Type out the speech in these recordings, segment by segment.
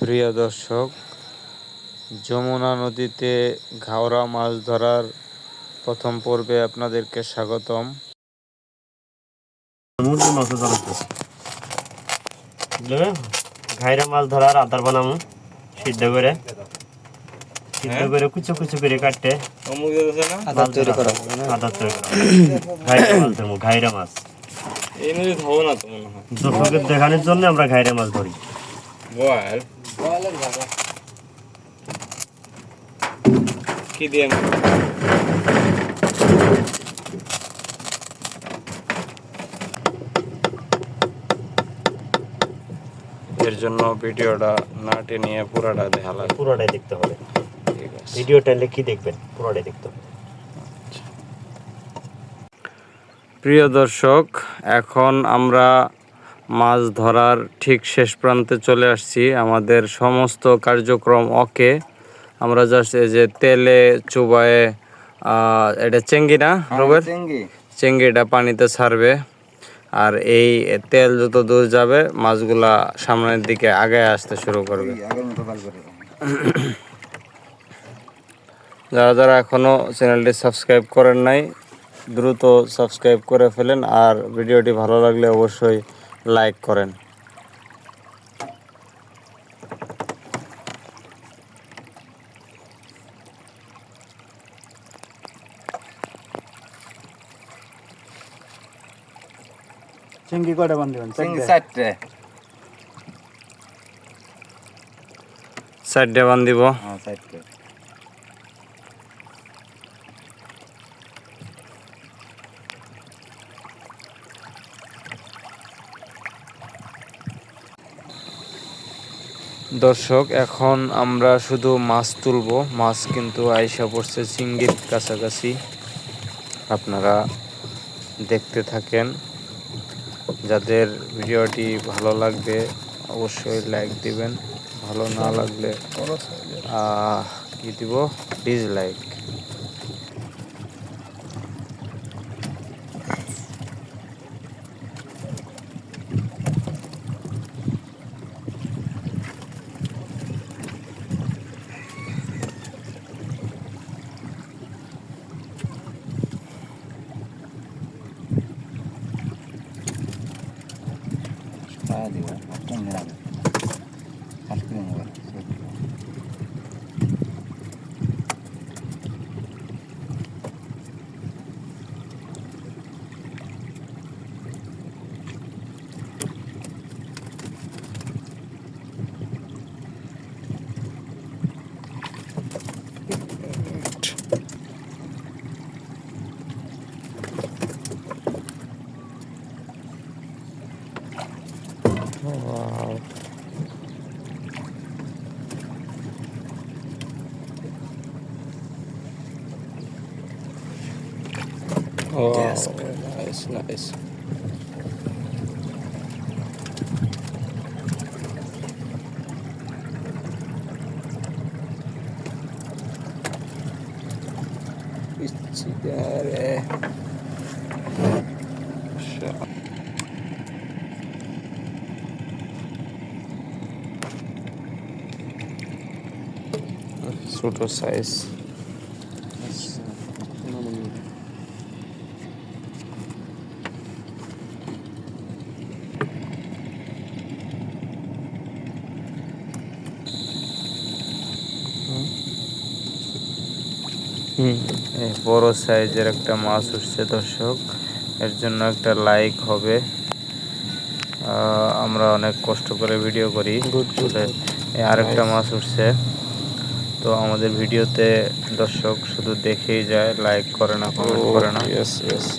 প্রিয় দর্শক যমুনা নদীতে ঘাওড়া মাছ ধরার প্রথম পর্বে আপনাদেরকে স্বাগতম। ঘাইরা মাছ ধরার আদার বানামু সিদ্ধ করে। সিদ্ধ করে কুচো কুচো করে কাটতে। আদা তৈরি করা। আদার তৈরি করা। ঘাইরা মাছ ধরবো ঘাইরা মাছ। এই নদী ধবো না তো মনে হয়। দর্শকের দেখানোর জন্য আমরা ঘাইরা মাছ ধরি। কি দিয়ে এর জন্য ভিডিওটা না টেনিয়ে পুরাটা দেখা লাগবে পুরোটাই দেখতে হবে। ভিডিওটা কি দেখবেন? পুরোটাই দেখতে হবে। প্রিয় দর্শক এখন আমরা মাছ ধরার ঠিক শেষ প্রান্তে চলে আসছি। আমাদের সমস্ত কার্যক্রম ওকে। আমরা জাস্ট এই যে তেলে চুবায়ে এটা চেঙ্গি না রোবের চেঙ্গিটা পানিতে ছাড়বে। আর এই তেল যত দূর যাবে মাছগুলা সামনের দিকে আগে আসতে শুরু করবে। যারা যারা এখনও চ্যানেলটি সাবস্ক্রাইব করেন নাই দ্রুত সাবস্ক্রাইব করে ফেলেন। আর ভিডিওটি ভালো লাগলে অবশ্যই লাইক করেন। চিংড়ি কয়টা বান্ধিবেন চারটে? সাইডে বান দিব। হ্যাঁ চারটে। দর্শক, এখন আমরা শুধু মাছ তুলব। মাছ কিন্তু আইসা পড়ছে চিংড়ির কাছাকাছি। আপনারা দেখতে থাকেন। যাদের ভিডিওটি ভালো লাগবে, অবশ্যই লাইক দিবেন। ভালো না লাগলে কি দিব? Dislike. Nice, nice, nice. Där Tja. Svårt size. বড় সাইজের একটা মাছ উঠছে দর্শক। এর জন্য একটা লাইক হবে। আমরা অনেক কষ্ট করে ভিডিও করি। আরেকটা মাছ উঠছে। তো আমাদের ভিডিওতে দর্শক শুধু দেখেই যায় লাইক করে না কমেন্ট করে না।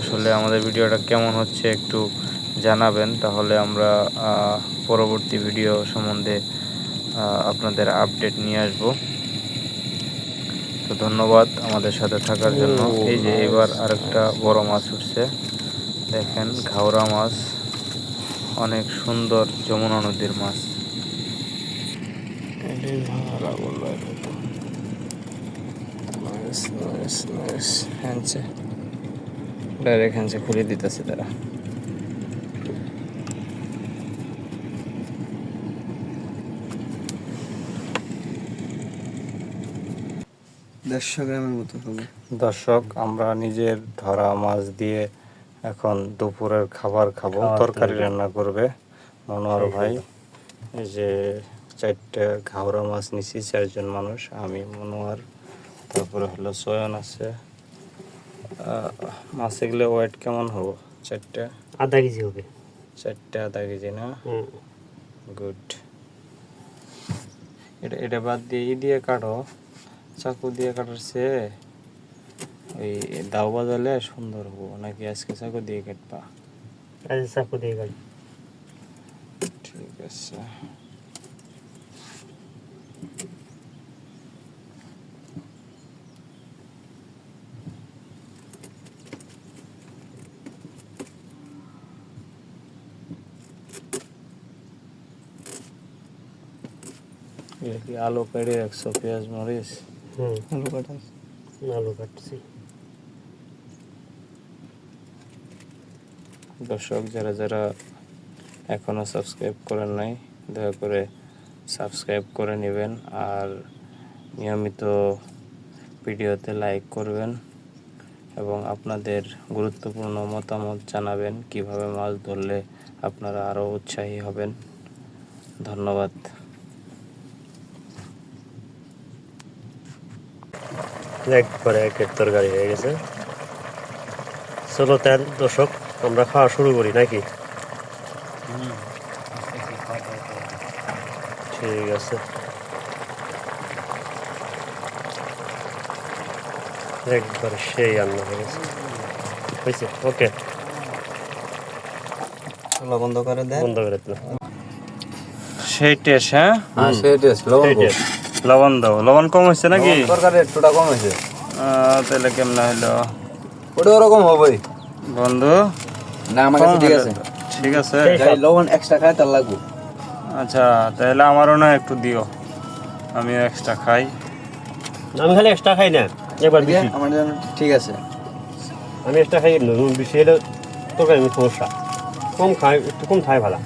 আসলে আমাদের ভিডিওটা কেমন হচ্ছে একটু জানাবেন। তাহলে আমরা পরবর্তী ভিডিও সম্বন্ধে আপনাদের আপডেট নিয়ে আসব। তো ধন্যবাদ আমাদের সাথে থাকার জন্য। এই যে এবার আরেকটা বড় মাছ উঠছে। দেখেন ঘাওড়া মাছ। অনেক সুন্দর যমুনা নদীর মাছ। ডাইরেক্ট হ্যান্ডসে খুলে দিতেছে তারা। দেড়শো গ্রামের মতো হবে। দর্শক আমরা নিজের ধরা মাছ দিয়ে এখন দুপুরের খাবার খাব। তরকারি। রান্না করবে মনোহর সেই ভাই। এই যে চারটে ঘাওড়া মাছ নিছি চারজন মানুষ আমি মনোহর তারপরে হলো সয়ন আছে। মাছ এগুলো ওয়েট কেমন হব? চারটে? আধা কেজি হবে। চারটে আধা কেজি না? গুড এটা এটা বাদ দিয়ে ই দিয়ে কাটো। চাকু দিয়ে কাটার চেয়ে ওই দাও বাজালে সুন্দর হব নাকি আজকে চাকু দিয়ে কাটবা? আজ চাকু দিয়ে গাড়ি ঠিক আছে। আলু পেড়ে রাখছো পেঁয়াজ মরিচ? আলু কাটা আলু কাটছি। দর্শক যারা যারা এখনও সাবস্ক্রাইব করেন নাই দয়া করে সাবস্ক্রাইব করে নেবেন আর নিয়মিত ভিডিওতে লাইক করবেন এবং আপনাদের গুরুত্বপূর্ণ মতামত জানাবেন কীভাবে মাছ ধরলে আপনারা আরও উৎসাহী হবেন। ধন্যবাদ। একবারে একের তরকারি হয়ে গেছে। চলো তার দর্শক আমরা খাওয়া শুরু করি নাকি? ঠিক আছে। একবার সেই রান্না হয়ে গেছে। হয়েছে? ওকে। চলো বন্ধ করে দেন বন্ধ করে দিলাম সেই টেস্ট হ্যাঁ? হ্যাঁ সেই টেস্ট লবণ লবণ দাও। লবণ কম হয়েছে নাকি? তরকারি একটুটা কম হয়েছে। তাহলে কেমন হইল? ওটা ওরকম হবেই বন্ধু না আমার কাছে ঠিক আছে। ঠিক আছে। যাই লবণ এক্সট্রা খায় তার লাগবে। আচ্ছা তাহলে আমারও না একটু দিও। আমিও এক্সট্রা খাই। আমি খালি এক্সট্রা খাই না একবার ঠিক আছে? আমার জন্য ঠিক আছে। আমি এক্সট্রা খাই নুন বেশি হলে আমি সমস্যা। কম খাই একটু কম খাই ভালো।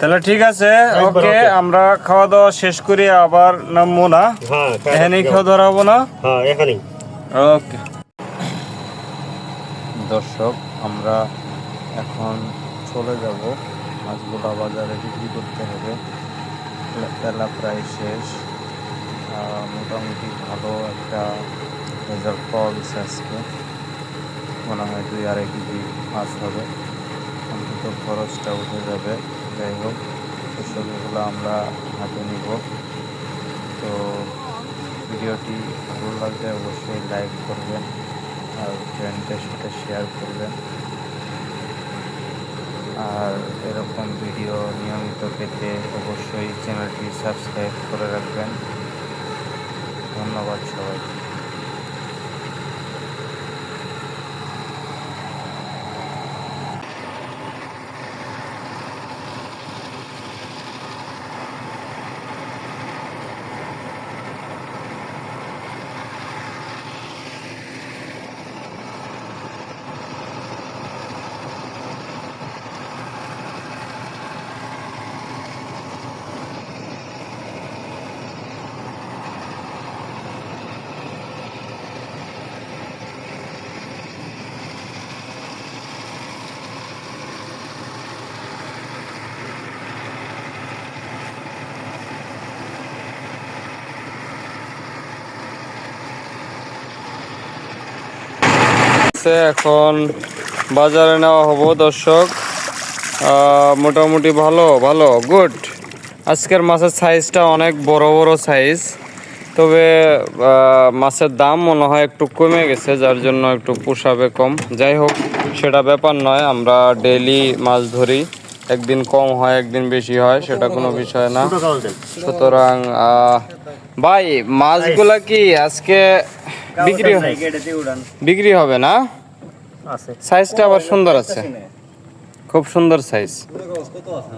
তাহলে ঠিক আছে ওকে আমরা খাওয়া দাওয়া শেষ করি আবার নামবো না। হ্যাঁ এখানেই খাওয়া দাওয়া হব না? হ্যাঁ এখানেই। ওকে। দর্শক আমরা এখন চলে যাব। মাছগুলা বাজারে বিক্রি করতে হবে। তেলা প্রায় শেষ। মোটামুটি ভালো একটা রেজাল্ট পাওয়া গেছে আজকে। মনে হয় দুই আড়াই কেজি মাছ হবে। অন্তত খরচটা উঠে যাবে। যাই হোক সেসব এগুলো আমরা হাতে নিব। তো ভিডিওটি ভালো লাগলে অবশ্যই লাইক করবেন আর ফ্রেন্ডদের সাথে শেয়ার করবেন। আর এরকম ভিডিও নিয়মিত পেতে অবশ্যই চ্যানেলটি সাবস্ক্রাইব করে রাখবেন। ধন্যবাদ সবাইকে। আছে এখন বাজারে নেওয়া হব দর্শক। মোটামুটি ভালো ভালো গুড আজকের মাছের সাইজটা অনেক বড় বড় সাইজ তবে মাছের দাম মনে হয় একটু কমে গেছে যার জন্য একটু পোষাবে কম। যাই হোক সেটা ব্যাপার নয় আমরা ডেইলি মাছ ধরি। একদিন কম হয় একদিন বেশি হয় সেটা কোনো বিষয় না। সুতরাং ভাই মাছগুলা কি আজকে বিক্রি বিক্রি হবে না? সাইজটা আবার সুন্দর আছে। খুব সুন্দর সাইজ। কত আছে